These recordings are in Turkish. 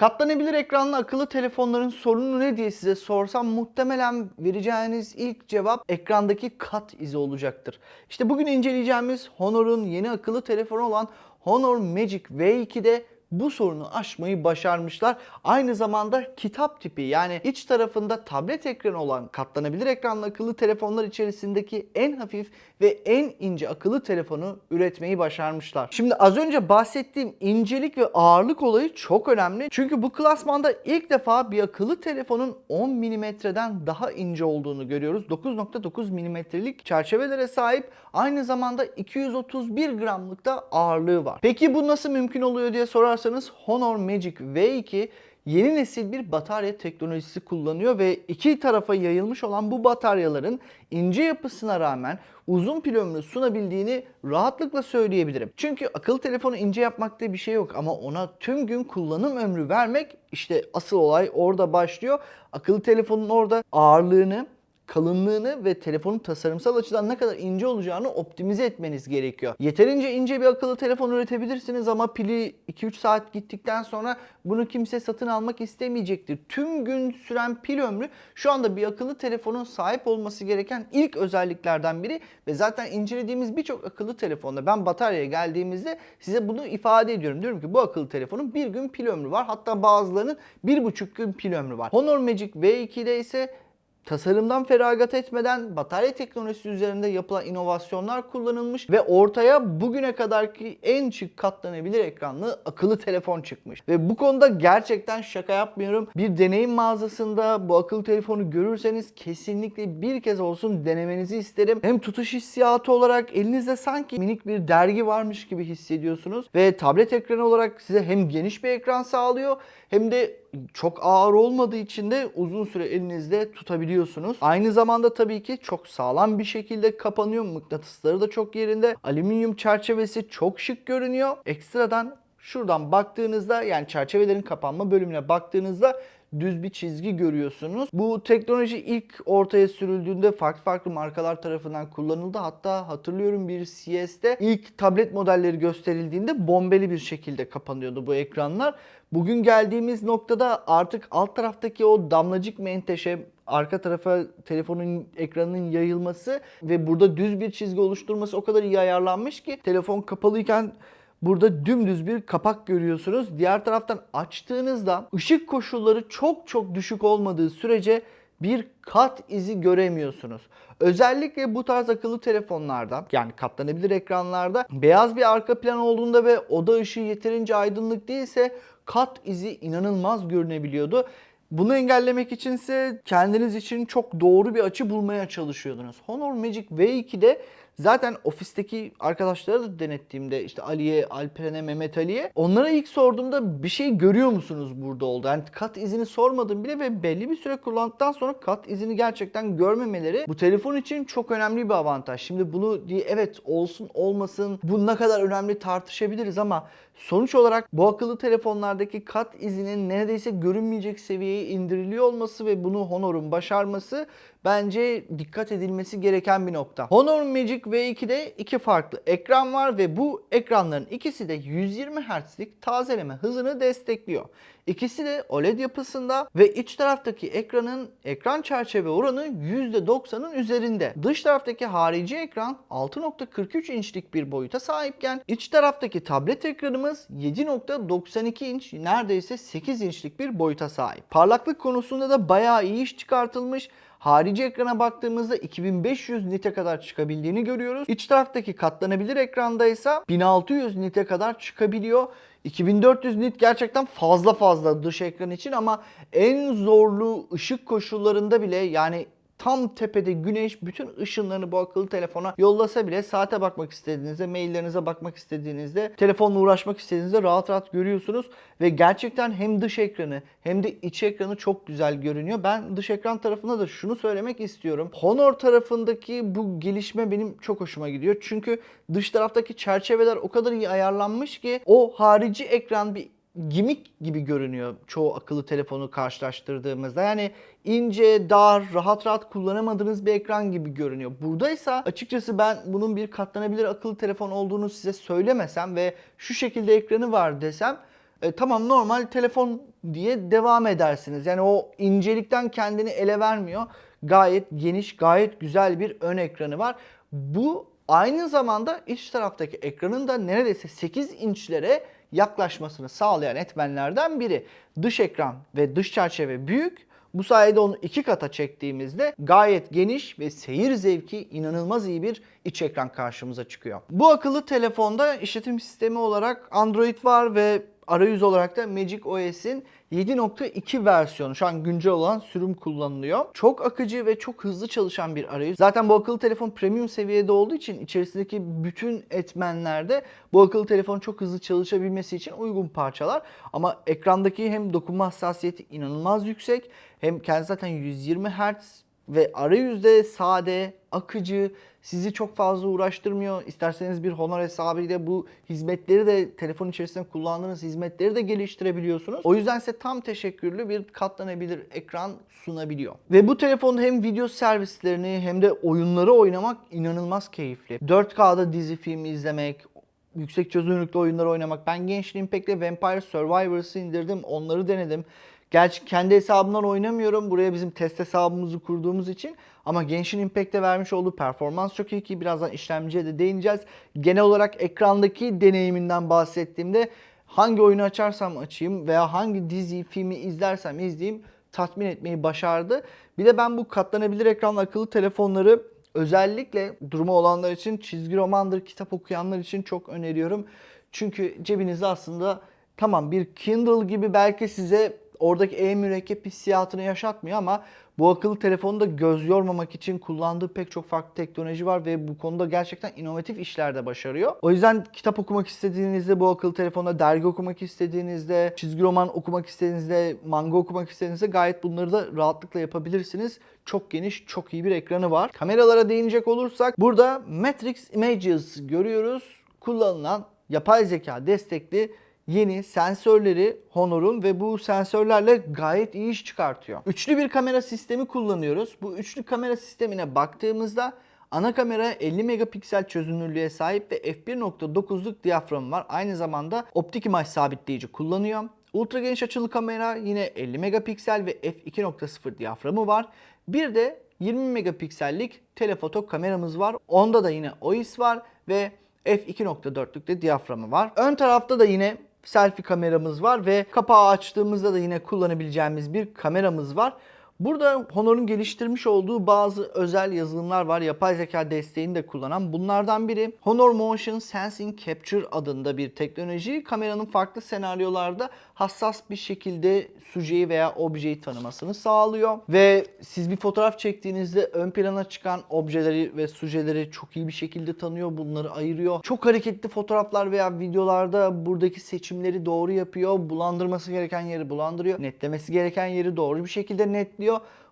Katlanabilir ekranlı akıllı telefonların sorunu ne diye size sorsam muhtemelen vereceğiniz ilk cevap ekrandaki kat izi olacaktır. İşte bugün inceleyeceğimiz Honor'un yeni akıllı telefonu olan Honor Magic V2'de bu sorunu aşmayı başarmışlar. Aynı zamanda kitap tipi yani iç tarafında tablet ekranı olan katlanabilir ekranlı akıllı telefonlar içerisindeki en hafif ve en ince akıllı telefonu üretmeyi başarmışlar. Şimdi az önce bahsettiğim incelik ve ağırlık olayı çok önemli. Çünkü bu klasmanda ilk defa bir akıllı telefonun 10 milimetreden daha ince olduğunu görüyoruz. 9.9 milimetrelik çerçevelere sahip aynı zamanda 231 gramlık da ağırlığı var. Peki bu nasıl mümkün oluyor diye sorarsanız Honor Magic V2 yeni nesil bir batarya teknolojisi kullanıyor ve iki tarafa yayılmış olan bu bataryaların ince yapısına rağmen uzun pil ömrü sunabildiğini rahatlıkla söyleyebilirim. Çünkü akıllı telefonu ince yapmak diye bir şey yok ama ona tüm gün kullanım ömrü vermek işte asıl olay orada başlıyor. Akıllı telefonun orada ağırlığını kalınlığını ve telefonun tasarımsal açıdan ne kadar ince olacağını optimize etmeniz gerekiyor. Yeterince ince bir akıllı telefon üretebilirsiniz ama pili 2-3 saat gittikten sonra bunu kimse satın almak istemeyecektir. Tüm gün süren pil ömrü şu anda bir akıllı telefonun sahip olması gereken ilk özelliklerden biri ve zaten incelediğimiz birçok akıllı telefonda ben bataryaya geldiğimizde size bunu ifade ediyorum. Diyorum ki bu akıllı telefonun bir gün pil ömrü var. Hatta bazılarının bir buçuk gün pil ömrü var. Honor Magic V2'de ise Tasarımdan feragat etmeden batarya teknolojisi üzerinde yapılan inovasyonlar kullanılmış ve ortaya bugüne kadarki en çık katlanabilir ekranlı akıllı telefon çıkmış. Ve bu konuda gerçekten şaka yapmıyorum. Bir deneyim mağazasında bu akıllı telefonu görürseniz kesinlikle bir kez olsun denemenizi isterim. Hem tutuş hissiyatı olarak elinizde sanki minik bir dergi varmış gibi hissediyorsunuz ve tablet ekranı olarak size hem geniş bir ekran sağlıyor hem de çok ağır olmadığı için de uzun süre elinizde tutabiliyorsunuz. Aynı zamanda tabii ki çok sağlam bir şekilde kapanıyor. Mıknatısları da çok yerinde. Alüminyum çerçevesi çok şık görünüyor. Ekstradan şuradan baktığınızda yani çerçevelerin kapanma bölümüne baktığınızda düz bir çizgi görüyorsunuz. Bu teknoloji ilk ortaya sürüldüğünde farklı farklı markalar tarafından kullanıldı. Hatta hatırlıyorum bir CS'de ilk tablet modelleri gösterildiğinde bombeli bir şekilde kapanıyordu bu ekranlar. Bugün geldiğimiz noktada artık alt taraftaki o damlacık menteşe arka tarafa telefonun ekranının yayılması ve burada düz bir çizgi oluşturması o kadar iyi ayarlanmış ki telefon kapalıyken Burada dümdüz bir kapak görüyorsunuz. Diğer taraftan açtığınızda ışık koşulları çok çok düşük olmadığı sürece bir kat izi göremiyorsunuz. Özellikle bu tarz akıllı telefonlarda yani katlanabilir ekranlarda beyaz bir arka plan olduğunda ve oda ışığı yeterince aydınlık değilse kat izi inanılmaz görünebiliyordu. Bunu engellemek içinse kendiniz için çok doğru bir açı bulmaya çalışıyordunuz. Honor Magic V2'de Zaten ofisteki arkadaşlara da denettiğimde işte Ali'ye, Alperen'e, Mehmet Ali'ye onlara ilk sorduğumda bir şey görüyor musunuz burada oldu? Yani kat izini sormadım bile ve belli bir süre kullandıktan sonra kat izini gerçekten görmemeleri bu telefon için çok önemli bir avantaj. Şimdi bunu diye evet olsun olmasın bu ne kadar önemli tartışabiliriz ama sonuç olarak bu akıllı telefonlardaki kat izinin neredeyse görünmeyecek seviyeye indiriliyor olması ve bunu Honor'un başarması bence dikkat edilmesi gereken bir nokta. Honor Magic V2'de iki farklı ekran var ve bu ekranların ikisi de 120 Hz'lik tazeleme hızını destekliyor. İkisi de OLED yapısında ve iç taraftaki ekranın ekran çerçeve oranı %90'ın üzerinde. Dış taraftaki harici ekran 6.43 inçlik bir boyuta sahipken iç taraftaki tablet ekranımız 7.92 inç neredeyse 8 inçlik bir boyuta sahip. Parlaklık konusunda da bayağı iyi iş çıkartılmış. Harici ekrana baktığımızda 2500 nite kadar çıkabildiğini görüyoruz. İç taraftaki katlanabilir ekranda ise 1600 nite kadar çıkabiliyor. 2400 nit gerçekten fazla fazla dış ekran için ama en zorlu ışık koşullarında bile yani tam tepede güneş bütün ışınlarını bu akıllı telefona yollasa bile saate bakmak istediğinizde, maillerinize bakmak istediğinizde, telefonla uğraşmak istediğinizde rahat rahat görüyorsunuz ve gerçekten hem dış ekranı hem de iç ekranı çok güzel görünüyor. Ben dış ekran tarafında da şunu söylemek istiyorum. Honor tarafındaki bu gelişme benim çok hoşuma gidiyor. Çünkü dış taraftaki çerçeveler o kadar iyi ayarlanmış ki o harici ekran bir gimik gibi görünüyor çoğu akıllı telefonu karşılaştırdığımızda. Yani ince, dar, rahat rahat kullanamadığınız bir ekran gibi görünüyor. Buradaysa açıkçası ben bunun bir katlanabilir akıllı telefon olduğunu size söylemesem ve şu şekilde ekranı var desem E, tamam normal telefon diye devam edersiniz. Yani o incelikten kendini ele vermiyor. Gayet geniş, gayet güzel bir ön ekranı var. Bu aynı zamanda iç taraftaki ekranın da neredeyse 8 inçlere yaklaşmasını sağlayan etmenlerden biri. Dış ekran ve dış çerçeve büyük. Bu sayede onu iki kata çektiğimizde gayet geniş ve seyir zevki inanılmaz iyi bir iç ekran karşımıza çıkıyor. Bu akıllı telefonda işletim sistemi olarak Android var ve arayüz olarak da Magic OS'in 7.2 versiyonu şu an güncel olan sürüm kullanılıyor. Çok akıcı ve çok hızlı çalışan bir arayüz. Zaten bu akıllı telefon premium seviyede olduğu için içerisindeki bütün etmenlerde bu akıllı telefon çok hızlı çalışabilmesi için uygun parçalar. Ama ekrandaki hem dokunma hassasiyeti inanılmaz yüksek hem kendi zaten 120 Hz ve arayüzde sade, akıcı, sizi çok fazla uğraştırmıyor. İsterseniz bir Honor hesabıyla bu hizmetleri de telefon içerisinde kullandığınız hizmetleri de geliştirebiliyorsunuz. O yüzden size tam teşekkürlü bir katlanabilir ekran sunabiliyor. Ve bu telefonda hem video servislerini hem de oyunları oynamak inanılmaz keyifli. 4K'da dizi film izlemek, yüksek çözünürlüklü oyunlar oynamak. Ben Genshin Impact'le Vampire Survivors'ı indirdim. Onları denedim. Gerçi kendi hesabımdan oynamıyorum. Buraya bizim test hesabımızı kurduğumuz için. Ama Genshin Impact'te vermiş olduğu performans çok iyi ki birazdan işlemciye de değineceğiz. Genel olarak ekrandaki deneyiminden bahsettiğimde hangi oyunu açarsam açayım veya hangi dizi, filmi izlersem izleyeyim tatmin etmeyi başardı. Bir de ben bu katlanabilir ekranlı akıllı telefonları özellikle durumu olanlar için çizgi romandır, kitap okuyanlar için çok öneriyorum. Çünkü cebinizde aslında tamam bir Kindle gibi belki size oradaki e-mürekkep hissiyatını yaşatmıyor ama bu akıllı telefonu da göz yormamak için kullandığı pek çok farklı teknoloji var ve bu konuda gerçekten inovatif işler de başarıyor. O yüzden kitap okumak istediğinizde bu akıllı telefonda, dergi okumak istediğinizde, çizgi roman okumak istediğinizde, manga okumak istediğinizde gayet bunları da rahatlıkla yapabilirsiniz. Çok geniş, çok iyi bir ekranı var. Kameralara değinecek olursak burada Matrix Images görüyoruz. Kullanılan yapay zeka destekli yeni sensörleri Honor'un ve bu sensörlerle gayet iyi iş çıkartıyor. Üçlü bir kamera sistemi kullanıyoruz. Bu üçlü kamera sistemine baktığımızda ana kamera 50 megapiksel çözünürlüğe sahip ve f1.9'luk diyaframı var. Aynı zamanda optik imaj sabitleyici kullanıyor. Ultra geniş açılı kamera yine 50 megapiksel ve f2.0 diyaframı var. Bir de 20 megapiksellik telefoto kameramız var. Onda da yine OIS var ve f2.4'lük de diyaframı var. Ön tarafta da yine selfie kameramız var ve kapağı açtığımızda da yine kullanabileceğimiz bir kameramız var. Burada Honor'un geliştirmiş olduğu bazı özel yazılımlar var. Yapay zeka desteğini de kullanan. Bunlardan biri Honor Motion Sensing Capture adında bir teknoloji. Kameranın farklı senaryolarda hassas bir şekilde sujeyi veya objeyi tanımasını sağlıyor. Ve siz bir fotoğraf çektiğinizde ön plana çıkan objeleri ve sujeleri çok iyi bir şekilde tanıyor. Bunları ayırıyor. Çok hareketli fotoğraflar veya videolarda buradaki seçimleri doğru yapıyor. Bulandırması gereken yeri bulandırıyor. Netlemesi gereken yeri doğru bir şekilde netliyor.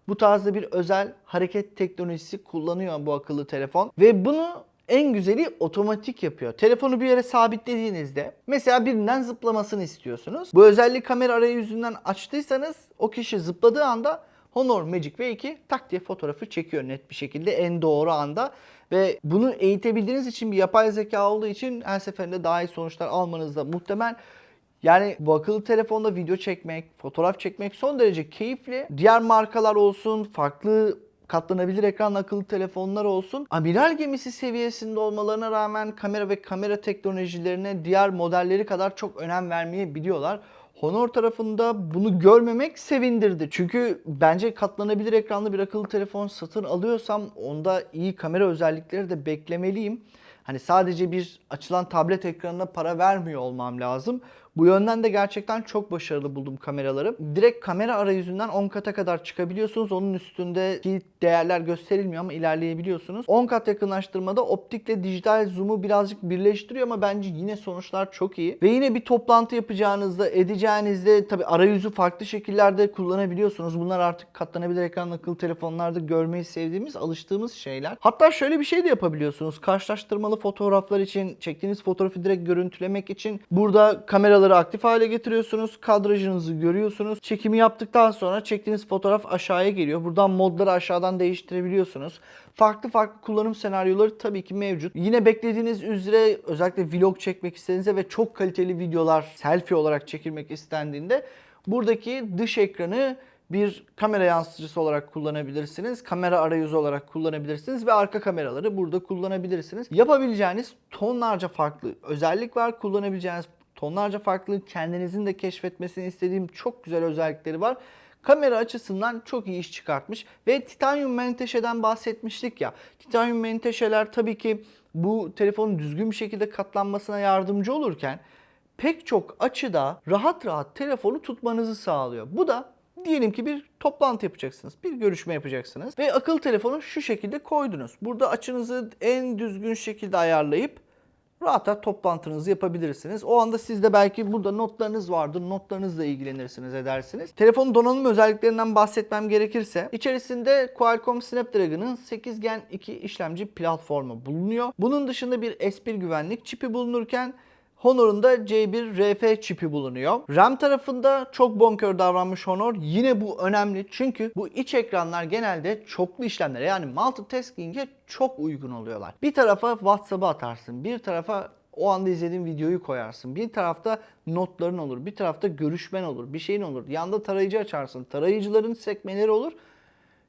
Bu tarzda bir özel hareket teknolojisi kullanıyor bu akıllı telefon. Ve bunu en güzeli otomatik yapıyor. Telefonu bir yere sabitlediğinizde mesela birinden zıplamasını istiyorsunuz. Bu özelliği kamera arayüzünden açtıysanız o kişi zıpladığı anda Honor Magic V2 tak diye fotoğrafı çekiyor net bir şekilde en doğru anda. Ve bunu eğitebildiğiniz için bir yapay zeka olduğu için her seferinde daha iyi sonuçlar almanız da muhtemel. Yani bu akıllı telefonda video çekmek, fotoğraf çekmek son derece keyifli. Diğer markalar olsun, farklı katlanabilir ekranlı akıllı telefonlar olsun. Amiral gemisi seviyesinde olmalarına rağmen kamera ve kamera teknolojilerine diğer modelleri kadar çok önem vermeyi biliyorlar. Honor tarafında bunu görmemek sevindirdi. Çünkü bence katlanabilir ekranlı bir akıllı telefon satın alıyorsam onda iyi kamera özellikleri de beklemeliyim. Hani sadece bir açılan tablet ekranına para vermiyor olmam lazım. Bu yönden de gerçekten çok başarılı buldum kameraları. Direkt kamera arayüzünden 10 kata kadar çıkabiliyorsunuz. Onun üstündeki değerler gösterilmiyor ama ilerleyebiliyorsunuz. 10 kat yakınlaştırmada optikle dijital zoom'u birazcık birleştiriyor ama bence yine sonuçlar çok iyi. Ve yine bir toplantı yapacağınızda, edeceğinizde tabi arayüzü farklı şekillerde kullanabiliyorsunuz. Bunlar artık katlanabilir ekranlı akıllı telefonlarda görmeyi sevdiğimiz, alıştığımız şeyler. Hatta şöyle bir şey de yapabiliyorsunuz. Karşılaştırmalı fotoğraflar için, çektiğiniz fotoğrafı direkt görüntülemek için burada kameraları Kameraları aktif hale getiriyorsunuz. Kadrajınızı görüyorsunuz. Çekimi yaptıktan sonra çektiğiniz fotoğraf aşağıya geliyor. Buradan modları aşağıdan değiştirebiliyorsunuz. Farklı farklı kullanım senaryoları tabii ki mevcut. Yine beklediğiniz üzere özellikle vlog çekmek istediğinizde ve çok kaliteli videolar selfie olarak çekilmek istendiğinde buradaki dış ekranı bir kamera yansıtıcısı olarak kullanabilirsiniz. Kamera arayüzü olarak kullanabilirsiniz ve arka kameraları burada kullanabilirsiniz. Yapabileceğiniz tonlarca farklı özellik var. Kullanabileceğiniz tonlarca farklı kendinizin de keşfetmesini istediğim çok güzel özellikleri var. Kamera açısından çok iyi iş çıkartmış ve titanyum menteşeden bahsetmiştik ya. Titanyum menteşeler tabii ki bu telefonun düzgün bir şekilde katlanmasına yardımcı olurken pek çok açıda rahat rahat telefonu tutmanızı sağlıyor. Bu da diyelim ki bir toplantı yapacaksınız, bir görüşme yapacaksınız ve akıllı telefonu şu şekilde koydunuz. Burada açınızı en düzgün şekilde ayarlayıp rahat rahat toplantınızı yapabilirsiniz. O anda sizde belki burada notlarınız vardır. Notlarınızla ilgilenirsiniz, edersiniz. Telefonun donanım özelliklerinden bahsetmem gerekirse içerisinde Qualcomm Snapdragon'ın 8 Gen 2 işlemci platformu bulunuyor. Bunun dışında bir S1 güvenlik çipi bulunurken Honor'un da C1 RF çipi bulunuyor. RAM tarafında çok bonkör davranmış Honor. Yine bu önemli çünkü bu iç ekranlar genelde çoklu işlemlere yani multitasking'e çok uygun oluyorlar. Bir tarafa WhatsApp'ı atarsın, bir tarafa o anda izlediğin videoyu koyarsın. Bir tarafta notların olur, bir tarafta görüşmen olur, bir şeyin olur. Yanda tarayıcı açarsın. Tarayıcıların sekmeleri olur.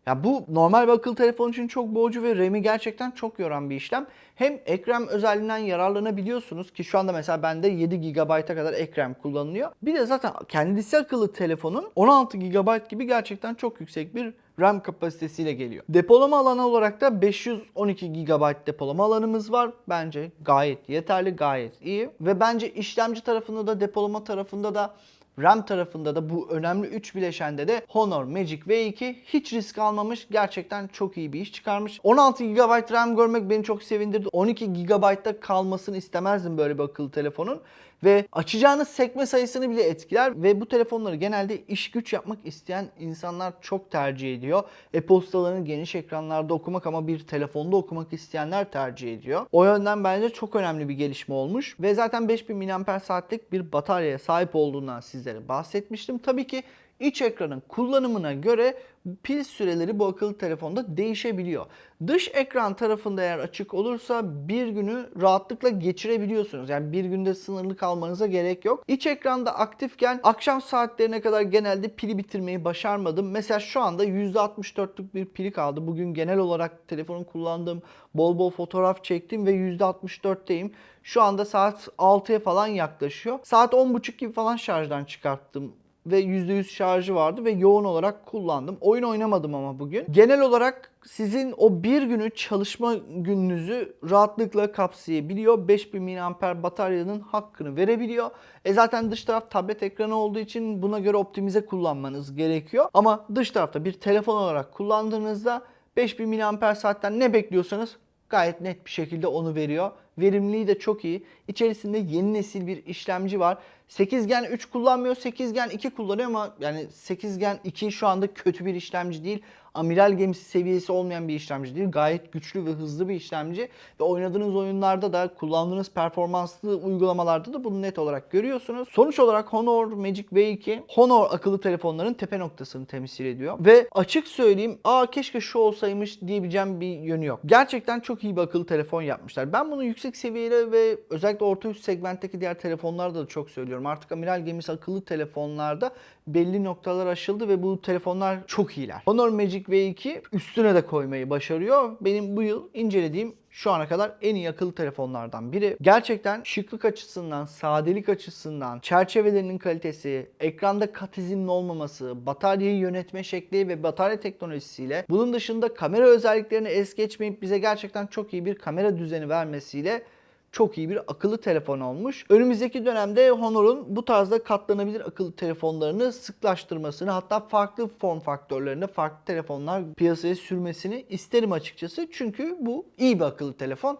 Ya bu normal bir akıllı telefon için çok boğucu ve RAM'i gerçekten çok yoran bir işlem. Hem ekran özelliğinden yararlanabiliyorsunuz ki şu anda mesela bende 7 GB'a kadar ekran kullanılıyor. Bir de zaten kendisi akıllı telefonun 16 GB gibi gerçekten çok yüksek bir RAM kapasitesiyle geliyor. Depolama alanı olarak da 512 GB depolama alanımız var. Bence gayet yeterli, gayet iyi. Ve bence işlemci tarafında da depolama tarafında da RAM tarafında da bu önemli 3 bileşende de Honor Magic V2 hiç risk almamış. Gerçekten çok iyi bir iş çıkarmış. 16 GB RAM görmek beni çok sevindirdi. 12 GB'da kalmasını istemezdim böyle bir akıllı telefonun. Ve açacağınız sekme sayısını bile etkiler ve bu telefonları genelde iş güç yapmak isteyen insanlar çok tercih ediyor. E-postalarını geniş ekranlarda okumak ama bir telefonda okumak isteyenler tercih ediyor. O yönden bence çok önemli bir gelişme olmuş ve zaten 5000 mAh saatlik bir bataryaya sahip olduğundan sizlere bahsetmiştim. Tabii ki iç ekranın kullanımına göre pil süreleri bu akıllı telefonda değişebiliyor. Dış ekran tarafında eğer açık olursa bir günü rahatlıkla geçirebiliyorsunuz. Yani bir günde sınırlı kalmanıza gerek yok. İç ekranda aktifken akşam saatlerine kadar genelde pili bitirmeyi başarmadım. Mesela şu anda %64'lük bir pili kaldı. Bugün genel olarak telefonu kullandığım bol bol fotoğraf çektim ve %64'teyim. Şu anda saat 6'ya falan yaklaşıyor. Saat 10.30 gibi falan şarjdan çıkarttım ve %100 şarjı vardı ve yoğun olarak kullandım. Oyun oynamadım ama bugün. Genel olarak sizin o bir günü çalışma gününüzü rahatlıkla kapsayabiliyor. 5000 mAh bataryanın hakkını verebiliyor. E zaten dış taraf tablet ekranı olduğu için buna göre optimize kullanmanız gerekiyor. Ama dış tarafta bir telefon olarak kullandığınızda 5000 mAh saatten ne bekliyorsanız gayet net bir şekilde onu veriyor. Verimliliği de çok iyi. İçerisinde yeni nesil bir işlemci var. 8 Gen 3 kullanmıyor, 8 Gen 2 kullanıyor ama yani 8 Gen 2 şu anda kötü bir işlemci değil. Amiral gemisi seviyesi olmayan bir işlemci değil. Gayet güçlü ve hızlı bir işlemci. Ve oynadığınız oyunlarda da kullandığınız performanslı uygulamalarda da bunu net olarak görüyorsunuz. Sonuç olarak Honor Magic V2 Honor akıllı telefonların tepe noktasını temsil ediyor. Ve açık söyleyeyim aa keşke şu olsaymış diyebileceğim bir yönü yok. Gerçekten çok iyi bir akıllı telefon yapmışlar. Ben bunu yüksek seviyede ve özellikle orta üst segmentteki diğer telefonlarda da çok söylüyorum. Artık amiral gemisi akıllı telefonlarda belli noktalar aşıldı ve bu telefonlar çok iyiler. Honor Magic V2 üstüne de koymayı başarıyor. Benim bu yıl incelediğim şu ana kadar en iyi akıllı telefonlardan biri. Gerçekten şıklık açısından, sadelik açısından, çerçevelerinin kalitesi, ekranda kat izinin olmaması, bataryayı yönetme şekli ve batarya teknolojisiyle bunun dışında kamera özelliklerini es geçmeyip bize gerçekten çok iyi bir kamera düzeni vermesiyle çok iyi bir akıllı telefon olmuş. Önümüzdeki dönemde Honor'un bu tarzda katlanabilir akıllı telefonlarını sıklaştırmasını hatta farklı form faktörlerinde farklı telefonlar piyasaya sürmesini isterim açıkçası. Çünkü bu iyi bir akıllı telefon.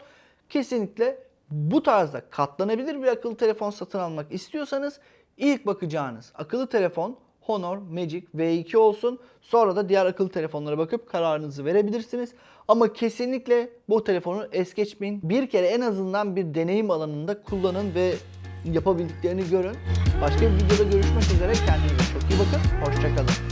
Kesinlikle bu tarzda katlanabilir bir akıllı telefon satın almak istiyorsanız ilk bakacağınız akıllı telefon Honor Magic V2 olsun. Sonra da diğer akıllı telefonlara bakıp kararınızı verebilirsiniz. Ama kesinlikle bu telefonu es geçmeyin. Bir kere en azından bir deneyim alanında kullanın ve yapabildiklerini görün. Başka bir videoda görüşmek üzere. Kendinize çok iyi bakın. Hoşçakalın.